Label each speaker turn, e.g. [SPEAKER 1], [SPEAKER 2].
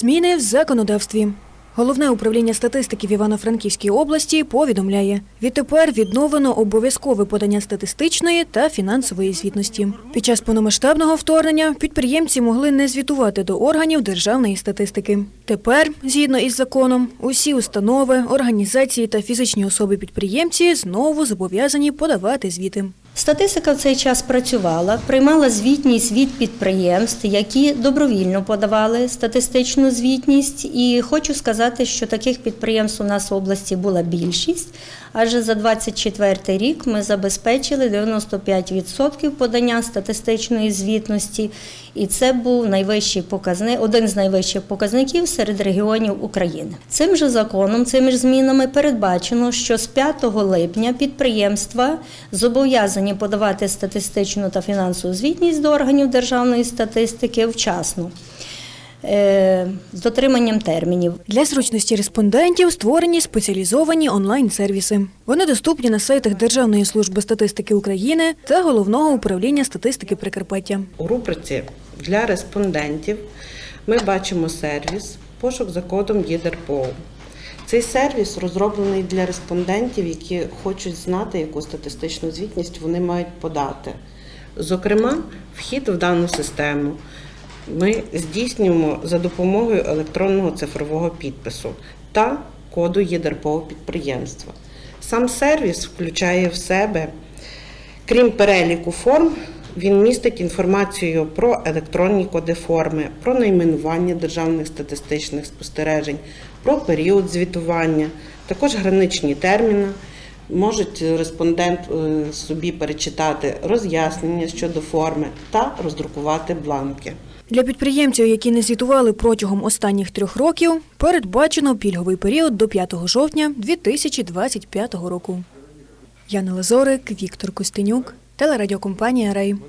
[SPEAKER 1] Зміни в законодавстві. Головне управління статистики в Івано-Франківській області повідомляє, відтепер відновлено обов'язкове подання статистичної та фінансової звітності. Під час повномасштабного вторгнення підприємці могли не звітувати до органів державної статистики. Тепер, згідно із законом, усі установи, організації та фізичні особи-підприємці знову зобов'язані подавати звіти.
[SPEAKER 2] Статистика в цей час працювала, приймала звітність від підприємств, які добровільно подавали статистичну звітність. І хочу сказати, що таких підприємств у нас в області була більшість. Адже за 24 рік ми забезпечили 95% подання статистичної звітності, і це був найвищий показник, один з найвищих показників серед регіонів України. Цим же законом, цими ж змінами передбачено, що з 5 липня підприємства зобов'язані подавати статистичну та фінансову звітність до органів державної статистики вчасно. Е, З дотриманням термінів.
[SPEAKER 1] Для зручності респондентів створені спеціалізовані онлайн-сервіси. Вони доступні на сайтах Державної служби статистики України та Головного управління статистики Прикарпаття.
[SPEAKER 3] У рубриці для респондентів ми бачимо сервіс Пошук за кодом ЄДРПО. Цей сервіс розроблений для респондентів, які хочуть знати, яку статистичну звітність вони мають подати. Зокрема, вхід в дану систему ми здійснюємо за допомогою електронного цифрового підпису та коду ЄДРПО підприємства. Сам сервіс включає в себе Крім переліку форм, він містить інформацію про електронні коди форми, про найменування державних статистичних спостережень, про період звітування, також граничні терміни. Можуть респондент е, собі перечитати роз'яснення щодо форми та роздрукувати бланки.
[SPEAKER 1] Для підприємців, які не звітували протягом останніх трьох років, передбачено пільговий період до 5 жовтня 2025 року. Яна Лазорик, Віктор Костенюк, телерадіокомпанія Рей.